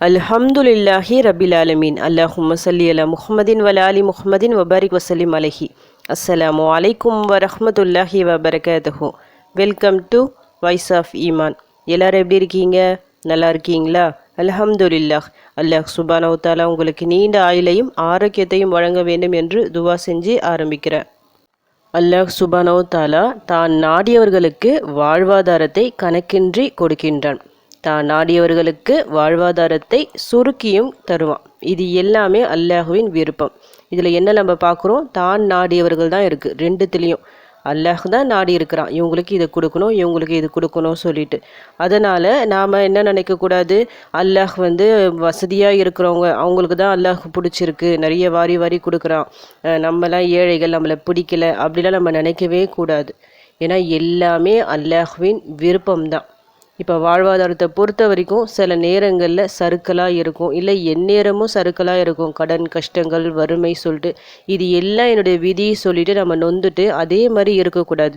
அல்ஹம்துலில்லாஹி ரபில் ஆலமீன். அல்லாஹும் சல்லி அலா முஹமதின் வல அலி முஹமதின் வபாரிக் வசலிம் அலஹி. அஸ்ஸலாமு அலைக்கும் வரஹ்மத்துல்லாஹி வபரகாத்துஹு. வெல்கம் டு வாய்ஸ் ஆஃப் ஈமான். எல்லாரும் எப்படி இருக்கீங்க? நல்லா இருக்கீங்களா? அல்ஹம்துலில்லாஹ். அல்லாஹ் சுபானவு தாலா உங்களுக்கு நீண்ட ஆயுளையும் ஆரோக்கியத்தையும் வழங்க வேண்டும் என்று துவா செஞ்சு ஆரம்பிக்கிறேன். அல்லாஹ் சுபானோ தாலா தான் நாடியவர்களுக்கு வாழ்வாதாரத்தை கணக்கின்றி கொடுக்கின்றான். தான் நாடியவர்களுக்கு வாழ்வாதாரத்தை சுருக்கியும் தருவான். இது எல்லாமே அல்லாஹுவின் விருப்பம். இதில் என்ன நம்ம பார்க்குறோம்? தான் நாடியவர்கள் தான் இருக்குது ரெண்டுத்துலேயும். அல்லாஹ் தான் நாடி இருக்கிறான். இவங்களுக்கு இதை கொடுக்கணும் இவங்களுக்கு இது கொடுக்கணும் சொல்லிட்டு. அதனால் நாம் என்ன நினைக்கக்கூடாது அல்லாஹ் வந்து வசதியாக இருக்கிறவங்க அவங்களுக்கு தான் அல்லாஹ் பிடிச்சிருக்கு. நிறைய வாரி வாரி கொடுக்குறான். நம்மலாம் ஏழைகள் நம்மளை பிடிக்கல. அப்படிலாம் நம்ம நினைக்கவே கூடாது. ஏன்னா எல்லாமே அல்லாஹ்வின் விருப்பம்தான். இப்போ வாழ்வாதாரத்தை பொறுத்த வரைக்கும் சில நேரங்களில் சறுக்கலாக இருக்கும். இல்லை எந்நேரமும் சறுக்கலாக இருக்கும். கடன் கஷ்டங்கள் வறுமை சொல்லிட்டு. இது எல்லாம் என்னுடைய விதியை சொல்லிட்டு நம்ம நொந்துட்டு அதே மாதிரி இருக்கக்கூடாது.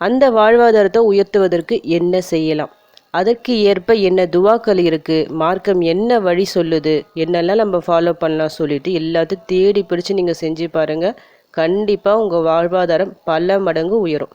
அந்த வாழ்வாதாரத்தை உயர்த்துவதற்கு என்ன செய்யலாம்? அதற்கு ஏற்ப என்ன துவாக்கள் இருக்குது மார்க்கம் என்ன வழி சொல்லுது? என்னெல்லாம் நம்ம ஃபாலோ பண்ணலாம் சொல்லிட்டு எல்லாத்தையும் தேடி பிடிச்சு நீங்கள் செஞ்சு பாருங்கள் கண்டிப்பாக உங்கள் வாழ்வாதாரம் பல மடங்கு உயரும்.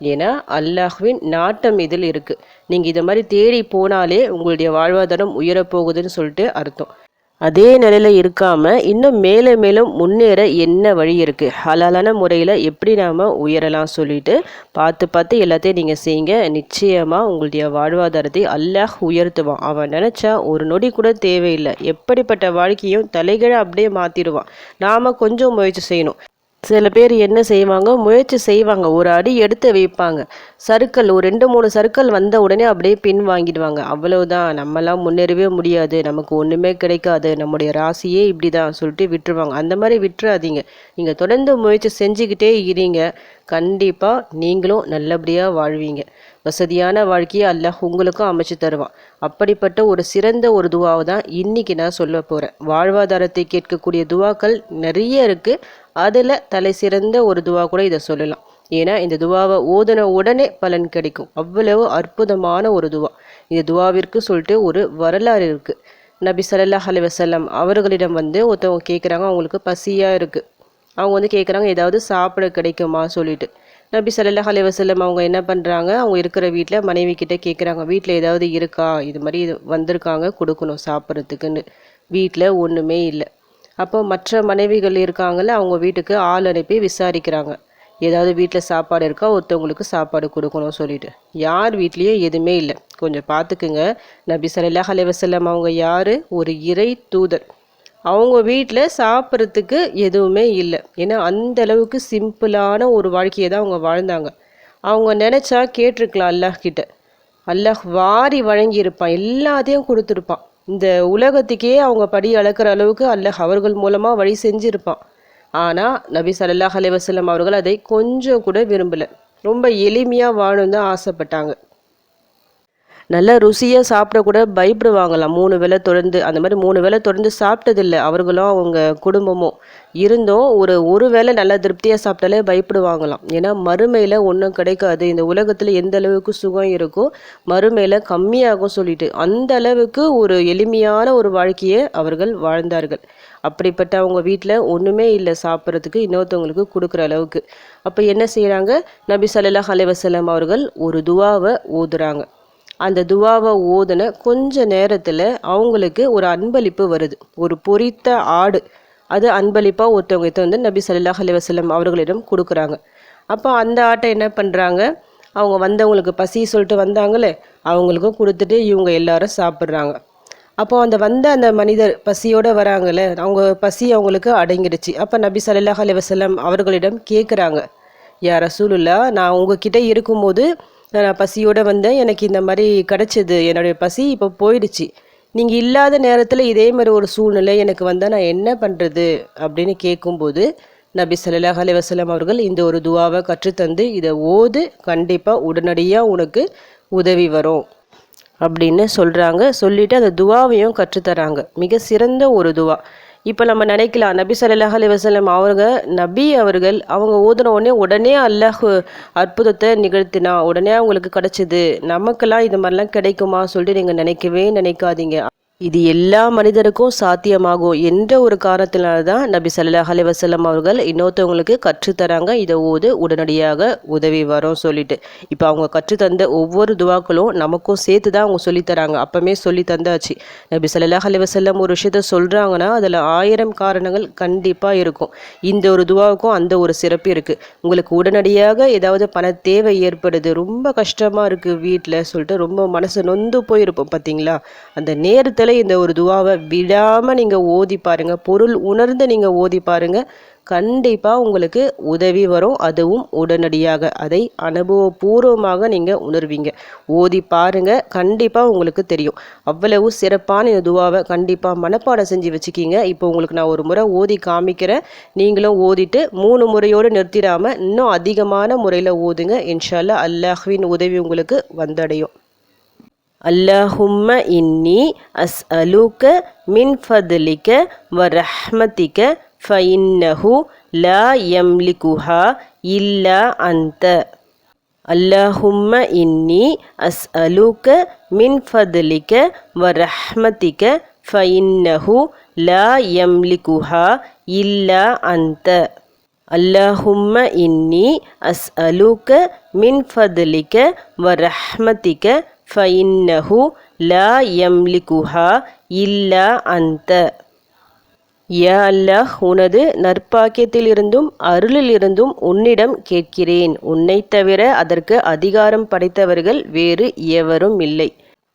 ஏன்னா அல்லாஹ்வின் நாட்டம் இதில் இருக்குது நீங்கள் இதை மாதிரி தேடி போனாலே உங்களுடைய வாழ்வாதாரம் உயரப்போகுதுன்னு சொல்லிட்டு அர்த்தம். அதே நிலையில் இருக்காமல் இன்னும் மேலே மேலும் முன்னேற என்ன வழி இருக்குது ஹலாலான முறையில் எப்படி நாம் உயரலாம் சொல்லிட்டு பார்த்து பார்த்து எல்லாத்தையும் நீங்கள் செய்யுங்க. நிச்சயமாக உங்களுடைய வாழ்வாதாரத்தை அல்லாஹ் உயர்த்துவான். அவன் நினச்சா ஒரு நொடி கூட தேவையில்லை. எப்படிப்பட்ட வாழ்க்கையும் தலைகீழ அப்படியே மாற்றிடுவான் நாம் கொஞ்சம் முயற்சி செய்யணும். சில பேர் என்ன செய்வாங்க? முயற்சி செய்வாங்க. ஒரு அடி எடுத்து வைப்பாங்க. சறுக்கல் ஒரு ரெண்டு மூணு சறுக்கல் வந்த உடனே அப்படியே பின் வாங்கிடுவாங்க. அவ்வளவுதான். நம்மலாம் முன்னேறவே முடியாது. நமக்கு ஒன்றுமே கிடைக்காது. நம்முடைய ராசியே இப்படி தான் சொல்லிட்டு விட்டுருவாங்க. அந்த மாதிரி விட்டுறாதீங்க. நீங்கள் தொடர்ந்து முயற்சி செஞ்சுக்கிட்டே இருங்க. கண்டிப்பாக நீங்களும் நல்லபடியாக வாழ்வீங்க. வசதியான வாழ்க்கையை அல்லாஹ் உங்களுக்கும் அமைச்சு தருவான். அப்படிப்பட்ட ஒரு சிறந்த ஒரு துவாவை தான் இன்னைக்கு நான் சொல்ல போகிறேன் வாழ்வாதாரத்தை கேட்கக்கூடிய துவாக்கள் நிறைய இருக்குது அதில் தலை சிறந்த ஒரு துவா கூட இதை சொல்லலாம். ஏன்னா இந்த துவாவை ஓதுன உடனே பலன் கிடைக்கும். அவ்வளவு அற்புதமான ஒரு துவா. இந்த துவாவிற்கு சொல்லிட்டு ஒரு வரலாறு இருக்குது நபி ஸல்லல்லாஹு அலைஹி அவர்களிடம் வந்து ஒருத்தவங்க கேட்குறாங்க அவங்களுக்கு பசியாக இருக்குது அவங்க வந்து கேட்குறாங்க ஏதாவது சாப்பிட கிடைக்குமா சொல்லிட்டு. நபி சல்லாஹ் அலைஹி அவங்க என்ன பண்ணுறாங்க அவங்க இருக்கிற வீட்டில் மனைவி கிட்டே கேட்குறாங்க வீட்டில் ஏதாவது இருக்கா? இது மாதிரி இது வந்திருக்காங்க. கொடுக்கணும் சாப்பிட்றதுக்குன்னு. வீட்டில் ஒன்றுமே இல்லை. அப்போ மற்ற மனைவிகள் இருக்காங்கல்ல அவங்க வீட்டுக்கு ஆள் அனுப்பி விசாரிக்கிறாங்க. ஏதாவது வீட்டில் சாப்பாடு இருக்கா? ஒருத்தவங்களுக்கு சாப்பாடு கொடுக்கணும் சொல்லிட்டு. யார் வீட்லேயும் எதுவுமே இல்லை. கொஞ்சம் பார்த்துக்குங்க. நபி சல்லாஹ் அலைஹி அவங்க யார்? ஒரு இறை தூதர். அவங்க வீட்டில் சாப்பிட்றதுக்கு எதுவுமே இல்லை. ஏன்னா அந்த அளவுக்கு சிம்பிளான ஒரு வாழ்க்கையை தான் அவங்க வாழ்ந்தாங்க. அவங்க நினச்சா கேட்டிருக்கலாம் அல்லாஹ் கிட்ட. அல்லாஹ் வாரி வழங்கியிருப்பான். எல்லாத்தையும் கொடுத்துருப்பான். இந்த உலகத்துக்கே அவங்க படி அளக்கிற அளவுக்கு அல்லாஹ் அவர்கள் மூலமாக வழி செஞ்சுருப்பான். ஆனால் நபி சல்லாஹ் அலைஹி வஸல்லம் அவர்கள் அதை கொஞ்சம் கூட விரும்பலை. ரொம்ப எளிமையாக வாழணும் தான் ஆசைப்பட்டாங்க. நல்ல ருசியாக சாப்பிட கூட பயப்படுவாங்களாம் மூணு வேளை தொடர்ந்து அந்த மாதிரி மூணு வேளை தொடர்ந்து சாப்பிட்டதில்ல. அவர்களும் அவங்க குடும்பமும். இருந்தும் ஒரு ஒரு வேளை நல்லா திருப்தியாக சாப்பிட்டாலே பயப்படுவாங்களாம். ஏன்னா மறுமையில் ஒன்றும் கிடைக்காது. இந்த உலகத்தில் எந்த அளவுக்கு சுகம் இருக்கோ மறுமையில் கம்மியாகும் சொல்லிட்டு. அந்த அளவுக்கு ஒரு எளிமையான ஒரு வாழ்க்கையை அவர்கள் வாழ்ந்தார்கள். அப்படிப்பட்ட அவங்க வீட்டில் ஒன்றுமே இல்லை. சாப்பிட்றதுக்கு இன்னொருத்தவங்களுக்கு கொடுக்குற அளவுக்கு. அப்போ என்ன செய்கிறாங்க நபி சல்லாஹ் அலைவசலம் அவர்கள் ஒரு துவாவை ஓதுறாங்க. அந்த துவாவை ஓதுன கொஞ்ச நேரத்தில் அவங்களுக்கு ஒரு அன்பளிப்பு வருது. ஒரு பொரித்த ஆடு. அது அன்பளிப்பாக ஒருத்தவங்க வந்து நபி ஸல்லல்லாஹு அலைஹி அவர்களிடம் கொடுக்குறாங்க. அப்போ அந்த ஆட்டை என்ன பண்ணுறாங்க அவங்க வந்தவங்களுக்கு பசி சொல்லிட்டு வந்தாங்களே அவங்களுக்கும் கொடுத்துட்டு இவங்க எல்லாரும் சாப்பிட்றாங்க. அப்போ அந்த வந்த அந்த மனிதர் பசியோடு வராங்களே அவங்க பசி அவங்களுக்கு அடங்கிடுச்சு. அப்போ நபி சல்லாஹ் அலி வசலம் அவர்களிடம் கேட்குறாங்க யார ரசூலுல்லா நான் உங்ககிட்ட இருக்கும்போது நான் பசியோடு வந்தேன். எனக்கு இந்த மாதிரி கிடச்சிது. என்னுடைய பசி இப்போ போயிடுச்சு. நீங்கள் இல்லாத நேரத்தில் இதே மாதிரி ஒரு சூழ்நிலை எனக்கு வந்தால் நான் என்ன பண்ணுறது அப்படின்னு கேட்கும்போது நபி சல்லாஹ் அலைஹி அவர்கள் இந்த ஒரு துவாவை கற்றுத்தந்து இதை ஓது கண்டிப்பாக உடனடியாக உனக்கு உதவி வரும் அப்படின்னு சொல்கிறாங்க சொல்லிவிட்டு அந்த துவாவையும் கற்றுத்தராங்க. மிக சிறந்த ஒரு துவா. இப்போ நம்ம நினைக்கலாம் நபி சல்லாஹ் அலி வசலம் அவங்க நபி அவர்கள் அவங்க ஓதுன உடனே உடனே அல்லாஹ் அற்புதத்தை நிகழ்த்தினா உடனே அவங்களுக்கு கிடச்சிது நமக்கெல்லாம் இது மாதிரிலாம் கிடைக்குமா சொல்லிட்டு நீங்கள் நினைக்கவே நினைக்காதீங்க. இது எல்லா மனிதருக்கும் சாத்தியமாகும் என்ற ஒரு காரணத்தினால தான் நபி சல்லாஹ் அலைவசல்லம் அவர்கள் இன்னொருத்தவங்களுக்கு கற்றுத்தராங்க. இதை ஓது உடனடியாக உதவி வரும் சொல்லிட்டு. இப்போ அவங்க கற்றுத்தந்த ஒவ்வொரு துவாக்களும் நமக்கும் சேர்த்து தான் அவங்க சொல்லித்தராங்க. அப்பமே சொல்லி தந்தாச்சு நபி சல்லாஹ் அலைவசல்லம் ஒரு விஷயத்த சொல்கிறாங்கன்னா அதில் ஆயிரம் காரணங்கள் கண்டிப்பாக இருக்கும். இந்த ஒரு துவாவுக்கும் அந்த ஒரு சிறப்பு இருக்குது உங்களுக்கு உடனடியாக ஏதாவது பண தேவை ஏற்படுது ரொம்ப கஷ்டமாக இருக்குது வீட்டில் சொல்லிட்டு ரொம்ப மனசு நொந்து போயிருப்போம் பார்த்தீங்களா அந்த நேரத்தில் இந்த ஒரு துவாவை விடாமல் நீங்கள் ஓதி பாருங்கள் பொருள் உணர்ந்து நீங்கள் ஓதி பாருங்கள் கண்டிப்பாக உங்களுக்கு உதவி வரும். அதுவும் உடனடியாக. அதை அனுபவபூர்வமாக நீங்கள் உணர்வீங்க. ஓதி பாருங்கள் கண்டிப்பாக உங்களுக்கு தெரியும். அவ்வளவு சிறப்பான இந்த துவாவை கண்டிப்பாக மனப்பாடம் செஞ்சு வச்சுக்கிங்க. இப்போ உங்களுக்கு நான் ஒரு முறை ஓதி காமிக்கிறேன். நீங்களும் ஓதிட்டு மூணு முறையோடு நிறுத்திடாமல் இன்னும் அதிகமான முறையில் ஓதுங்க. இன்ஷால்லா அல்லாஹ்வின் உதவி உங்களுக்கு வந்தடையும். அல்லாஹும்ம இன்னி அஸ் அலூக்க மின் ஃபதுலிக்க வ ரஹ்மதிக்க ஃபைன்னஹு லா யம்லிகுஹா இல்லா அந்த. அல்லாஹும்ம இன்னி அஸ் அலூக்க மின் ஃபதுலிக்க வ ரஹ்மதிக்க ஃபைன்னஹு லா யம்லிகுஹா இல்லா அந்த. அல்லாஹும்ம இன்னி அஸ் அலூக்க மின் ஃபதுலிக்க வ ரஹ்மதிக்க ஃபைன்னஹு லா எம்லிகுஹா இல்லா அந்த யா அல்லாஹ் உனது நற்பாக்கியத்திலிருந்தும் அருளிலிருந்தும் உன்னிடம் கேட்கிறேன். உன்னைத் தவிர அதற்கு அதிகாரம் படைத்தவர்கள் வேறு எவரும் இல்லை.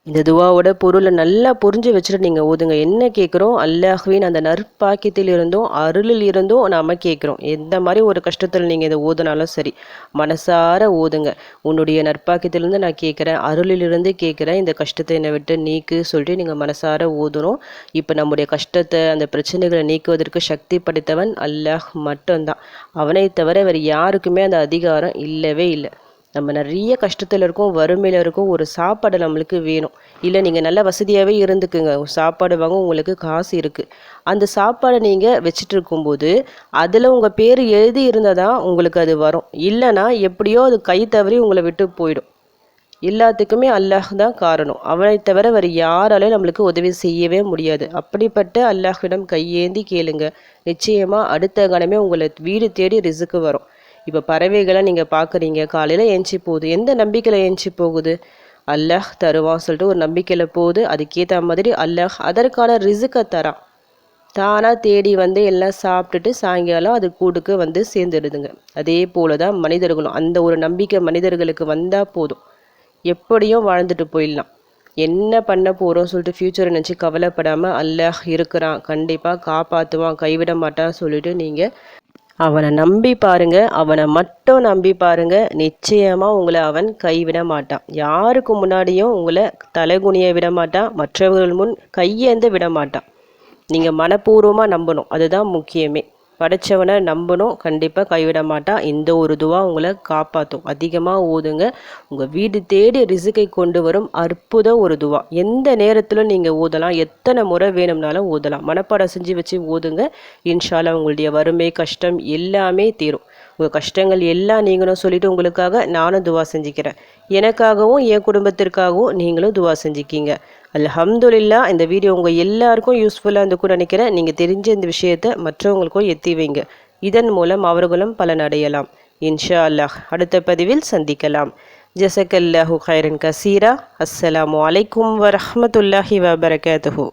இந்த துவாவோட பொருளை நல்லா புரிஞ்சு வச்சுட்டு நீங்கள் ஓதுங்க என்ன கேட்குறோம் அல்லாஹ்வின் அந்த நற்பாக்கியத்தில் இருந்தும் அருளில் இருந்தும் நாம் கேட்குறோம் எந்த மாதிரி ஒரு கஷ்டத்தில் நீங்கள் இதை ஓதுனாலும் சரி மனசார ஓதுங்க உன்னுடைய நற்பாக்கியத்திலேருந்து நான் கேட்குறேன் அருளிலிருந்து கேட்குறேன் இந்த கஷ்டத்தை என்னை விட்டு நீக்கு சொல்லிட்டு நீங்கள் மனசார ஓதுறோம் இப்போ நம்முடைய கஷ்டத்தை அந்த பிரச்சனைகளை நீக்குவதற்கு சக்தி படைத்தவன் அல்லாஹ் மட்டும்தான். அவனை தவிர வேறு யாருக்குமே அந்த அதிகாரம் இல்லவே இல்லை. நம்ம நிறைய கஷ்டத்தில் இருக்கோம் வறுமையில் இருக்கோம் ஒரு சாப்பாடு நம்மளுக்கு வேணும். இல்லை நீங்கள் நல்ல வசதியாகவே இருந்துக்குங்க. சாப்பாடு வாங்க உங்களுக்கு காசு இருக்குது அந்த சாப்பாடை நீங்கள் வச்சுட்டு இருக்கும்போது அதில் உங்கள் பேர் எழுதி இருந்தால் தான் உங்களுக்கு அது வரும். இல்லைனா எப்படியோ அது கை தவறி உங்களை விட்டு போயிடும். எல்லாத்துக்குமே அல்லாஹ் தான் காரணம். அவனை தவிர வேறு யாராலையும் நம்மளுக்கு உதவி செய்யவே முடியாது. அப்படிப்பட்ட அல்லாஹிடம் கையேந்தி கேளுங்க. நிச்சயமாக அடுத்த கணமே உங்களை வீடு தேடி ரிசுக்கு வரும். இப்போ பறவைகளை நீங்கள் பார்க்குறீங்க காலையில் ஏஞ்சி போகுது. எந்த நம்பிக்கையில் ஏஞ்சி போகுது? அல்லாஹ் தருவான் சொல்லிட்டு ஒரு நம்பிக்கையில் போகுது. அதுக்கேற்ற மாதிரி அல்லாஹ் அதற்கான ரிசுக்கை தரான் தானாக தேடி வந்து எல்லாம் சாப்பிட்டுட்டு சாயங்காலம் அது கூடுக்கு வந்து சேர்ந்துடுதுங்க. அதே போல தான் மனிதர்களும். அந்த ஒரு நம்பிக்கை மனிதர்களுக்கு வந்தால் போதும். எப்படியும் வாழ்ந்துட்டு போயிடலாம். என்ன பண்ண போகிறோம் சொல்லிட்டு ஃப்யூச்சரை நினச்சி கவலைப்படாமல் அல்லாஹ் இருக்கிறான். கண்டிப்பாக காப்பாற்றுவான் கைவிட மாட்டான் சொல்லிட்டு நீங்கள் அவனை நம்பி பாருங்க அவனை மட்டும் நம்பி பாருங்க நிச்சயமா உங்களை அவன் கைவிட மாட்டான். யாருக்கு முன்னாடியும் உங்களை தலைகுனிய விட மாட்டான் மற்றவர்கள் முன் கையேந்த விட மாட்டான். நீங்கள் மனப்பூர்வமாக நம்பணும் அதுதான் முக்கியமே. படைச்சவனை நம்பணும். கண்டிப்பாக கைவிட மாட்டான் இந்த ஒரு துவா உங்களை காப்பாற்றும் அதிகமாக ஓதுங்க. உங்கள் வீடு தேடி ரிசுக்கை கொண்டு வரும் அற்புத ஒரு துவா. எந்த நேரத்திலும் நீங்கள் ஓதலாம். எத்தனை முறை வேணும்னாலும் ஓதலாம். மனப்பாடம் செஞ்சு வச்சு ஓதுங்க. இன்ஷால்லா உங்களுடைய வறுமை கஷ்டம் எல்லாமே தீரும். உங்கள் கஷ்டங்கள் எல்லாம் நீங்களும் சொல்லிவிட்டு உங்களுக்காக நானும் துவா செஞ்சுக்கிறேன். எனக்காகவும் என் குடும்பத்திற்காகவும் நீங்களும் துவா செஞ்சுக்கிங்க. அல்ஹம்துலில்லா இந்த வீடியோ உங்கள் எல்லாருக்கும் யூஸ்ஃபுல்லாக இருந்து கூட நினைக்கிறேன். நீங்கள் தெரிஞ்ச இந்த விஷயத்தை மற்றவங்களுக்கும் எத்தி வைங்க. இதன் மூலம் அவர்களும் பலன் அடையலாம் இன்ஷா அல்லாஹ் அடுத்த பதிவில் சந்திக்கலாம். ஜசக்கல்லாஹு ஹைரன் கசீரா. அஸ்ஸலாமு அலைக்கும் வரஹமத்துல்லாஹி வபரகாத்துஹூ.